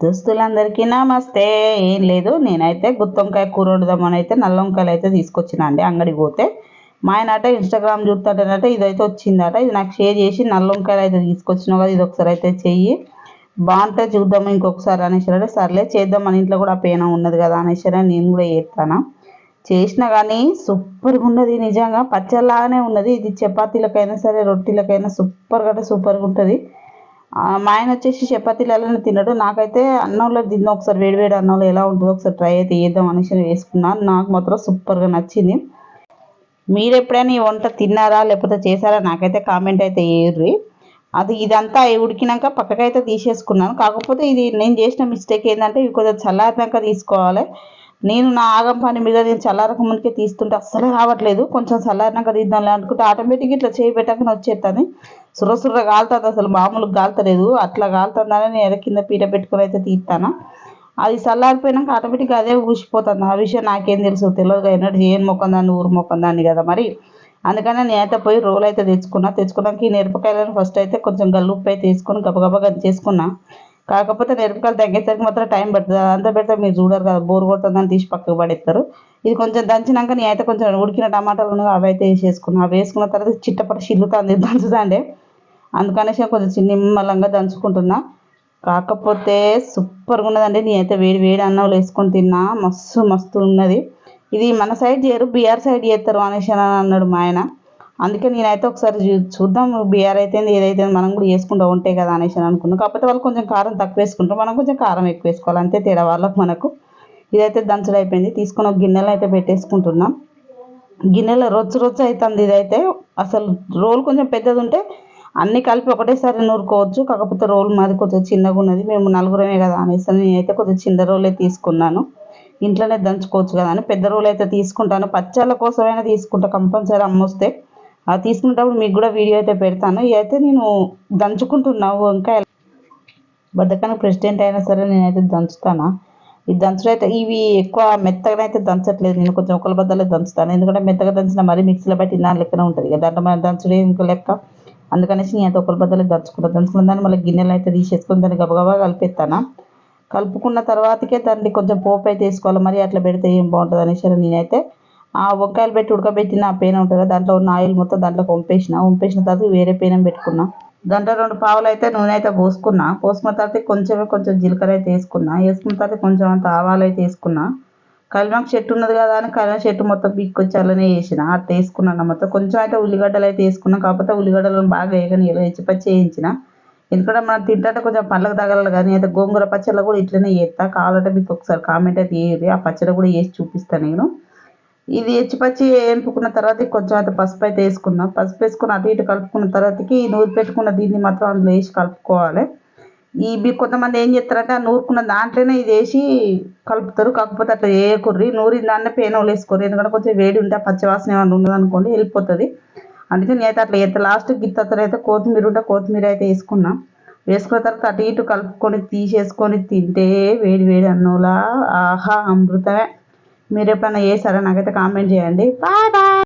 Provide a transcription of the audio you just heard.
దోస్తులందరికీ నమస్తే. ఏం లేదు నేనైతే గుత్తొంకాయ కూర వండుదామని అయితే నల్ల వంకాయలు అయితే తీసుకొచ్చిన అండి అంగడికి పోతే. మా ఆయన అట ఇన్స్టాగ్రామ్ చూస్తాడనట ఇదైతే వచ్చిందట ఇది నాకు షేర్ చేసి నల్ల వంకాయలు అయితే తీసుకొచ్చినావు కదా ఇది ఒకసారి అయితే చెయ్యి. బాగుంటే చూద్దాం ఇంకొకసారి అనేసి సర్లే చేద్దాం మన ఇంట్లో కూడా పేన ఉన్నది కదా అనేసి నేను కూడా చేస్తాను? చేసినా కానీ సూపర్గా ఉన్నది నిజంగా పచ్చలాగానే ఉన్నది. ఇది చపాతీలకైనా సరే రొట్టెలకైనా సూపర్గా అంటే సూపర్గా ఉంటుంది. మా ఆయన వచ్చేసి చపాతీలలో తినడు. నాకైతే అన్నంలో తిన్న ఒకసారి వేడి వేడి అన్నంలో ఎలా ఉంటుందో ఒకసారి ట్రై అయితే చేద్దాం అనేసి వేసుకున్నాను నాకు మాత్రం సూపర్గా నచ్చింది. మీరు ఎప్పుడైనా ఈ వంట తిన్నారా లేకపోతే చేశారా? నాకైతే కామెంట్ అయితే వేయర్రి అది ఇదంతా ఉడికినాక పక్కకైతే తీసేసుకున్నాను. కాకపోతే ఇది నేను చేసిన మిస్టేక్ ఏంటంటే ఇవి కొంచెం చల్లారినాక తీసుకోవాలి. నేను నా ఆగం పని మీద నేను చల్లారక ముందుకే తీస్తుంటే అస్సలే రావట్లేదు. కొంచెం చల్లారినాక తీద్దాం అనుకుంటే ఆటోమేటిక్గా ఇట్లా చేయి పెట్టకనే వచ్చేస్తుంది సుర్ర సుర్ర కాలుతుంది అసలు మామూలుగా కాలుతలేదు అట్లా కాలుతుందని నేను కింద పీట పెట్టుకుని అయితే తీస్తాను అది చల్లారిపోయినాక ఆటోమేటిక్గా అదే ఊసిపోతుంది. ఆ విషయం నాకేం తెలుసు. తెలియదు ఎనర్జీ ఏం మొక్కందాన్ని ఊరు మొక్కందాన్ని కదా మరి. అందుకని నేనైతే పోయి రోలు అయితే తెచ్చుకున్నా. తెచ్చుకున్నాక ఈ మిరపకాయలను ఫస్ట్ అయితే కొంచెం గల్లుప్పు అయితే తీసుకొని గబగబా చేసుకున్నా. కాకపోతే మిరపకాయలు తగ్గేసరికి మాత్రం టైం పడుతుంది. అంతా పెడితే మీరు చూడరు కదా బోర్ కొడుతుందని తీసి పక్కకు పడేస్తారు. ఇది కొంచెం దంచినాక నేనైతే కొంచెం ఉడికిన టమాటాలు ఉన్నాయి అవి అయితే వేసేసుకున్నాను అవి వేసుకున్న తర్వాత చిట్టపట చిల్లుతుంది దంచుతాండే. అందుకనేసి కొంచెం నిమ్మలంగా దంచుకుంటున్నా. కాకపోతే సూపర్గా ఉన్నదండి. నేనైతే వేడి వేడి అన్నంలో వేసుకొని తిన్నా. మస్తు మస్తు ఉన్నది. ఇది మన సైడ్ చేయరు బీఆర్ సైడ్ చేస్తారు అనేసి అని అన్నాడు మా ఆయన. అందుకే నేనైతే ఒకసారి చూద్దాం బీఆర్ అయితే ఏదైతే మనం కూడా వేసుకుంటూ ఉంటాయి కదా అనేసి అని అనుకున్నాం. కాకపోతే వాళ్ళు కొంచెం కారం తక్కువ వేసుకుంటారు. మనం కొంచెం కారం ఎక్కువ వేసుకోవాలి. అంతే తేడా వాళ్ళకు మనకు. ఇదైతే దంచడం అయిపోయింది. తీసుకొని ఒక గిన్నెలో అయితే పెట్టేసుకుంటున్నాం. గిన్నెలో రొచ్చు రొచ్చు అవుతుంది ఇదైతే. అసలు రోల్ కొంచెం పెద్దది ఉంటే అన్నీ కలిపి ఒకటేసారి నూరుకోవచ్చు. కాకపోతే రోల్ మాది కొంచెం చిన్నగా ఉన్నది. మేము నలుగురమే కదా అనేసి నేనైతే కొంచెం చిన్న రోలే తీసుకున్నాను. ఇంట్లోనే దంచుకోవచ్చు కదా అని. పెద్ద రోల్ అయితే తీసుకుంటాను. పచ్చళ్ళ కోసమైనా తీసుకుంటా. కంపల్సరీ అమ్మొస్తే అది తీసుకునేటప్పుడు మీకు కూడా వీడియో అయితే పెడతాను. ఇదైతే నేను దంచుకుంటున్నావు వంకాయ. బద్దకానికి ప్రెసిడెంట్ అయినా సరే నేనైతే దంచుతాను. ఇది దంచడం అయితే ఇవి ఎక్కువ మెత్తగా అయితే దంచట్లేదు. నేను కొంచెం ఒకళ్ళ బద్దలే దంచుతాను. ఎందుకంటే మెత్తగా దంచిన మరీ మిక్సీలో బట్టి నా లెక్కనే ఉంటుంది కదా. దాంట్లో మనం దంచడం ఇంకో లెక్క. అందుకనేసి నేను ఒకరి బద్దలే దంచుకుంటాను దంచుకున్న దాన్ని మళ్ళీ గిన్నెలు అయితే తీసేసుకుని దాన్ని గబగబా కలిపేస్తాను. కలుపుకున్న తర్వాతకే దాన్ని కొంచెం పోపు అయితే వేసుకోవాలి. మరి అట్లా పెడితే ఏం బాగుంటుంది అనేసి నేనైతే ఆ వంకాయలు పెట్టి ఉడకబెట్టిన ఆ పేన ఉంటుంది దాంట్లో ఉన్న ఆయిల్ మొత్తం దాంట్లో వంపేసిన వంపేసిన తర్వాత వేరే పేనం పెట్టుకున్నా. దాంట్లో రెండు పావులు అయితే నూనె అయితే పోసుకున్నా. పోసుకున్న తర్వాత కొంచెమే కొంచెం జీలకర్ర అయితే వేసుకున్నా. వేసుకున్న తర్వాత కొంచెం అంత ఆవాలు అయితే వేసుకున్నా. కలిమాకు చెట్టు ఉన్నది కదా అని కలిమ చెట్టు మొత్తం పీక్కొచ్చి అలానే వేసిన. అట్లా వేసుకున్నాను మొత్తం కొంచెం అయితే ఉల్లిగడ్డలు అయితే వేసుకున్నాం. కాకపోతే ఉల్లిగడ్డలను బాగా వేయగానే వేచి పచ్చి వేయించిన. ఎందుకంటే మనం తింటే కొంచెం పళ్ళకు తగలాలి కానీ అయితే గోంగూర పచ్చళ్ళు కూడా ఇట్లనే చేస్తా. కావాలంటే మీకు ఒకసారి కామెంట్ అయితే వేయరు ఆ పచ్చడి కూడా వేసి చూపిస్తాను నేను. ఇది ఎచ్చిపచ్చి వేపుకున్న తర్వాత కొంచెం అయితే పసుపు అయితే వేసుకున్నాం పసుపు వేసుకుని అటు ఇటు కలుపుకున్న తర్వాతకి నూరు పెట్టుకున్న దీన్ని మాత్రం అందులో వేసి కలుపుకోవాలి. ఇవి కొంతమంది ఏం చేస్తారంటే ఆ నూరుకున్న దాంట్లోనే ఇది వేసి కలుపుతారు. కాకపోతే అట్లా వేయకుర్రి. నూరిన దాన్నే పేనోలు వేసుకోరు. ఎందుకంటే కొంచెం వేడి ఉంటే పచ్చివాసన ఏమైనా ఉండదు అనుకోండి వెళ్ళిపోతుంది. అందుకే నేనైతే అట్లా ఎంత లాస్ట్ గిత్త అయితే కొత్తిమీర ఉంటే కొత్తిమీర అయితే వేసుకున్నా. వేసుకున్న తర్వాత అటు ఇటు కలుపుకొని తీసేసుకొని తింటే వేడి వేడి అన్నంలా ఆహా అమృతమే. మీరు ఎప్పుడైనా చేశారా? నాకైతే కామెంట్ చేయండి. Bye bye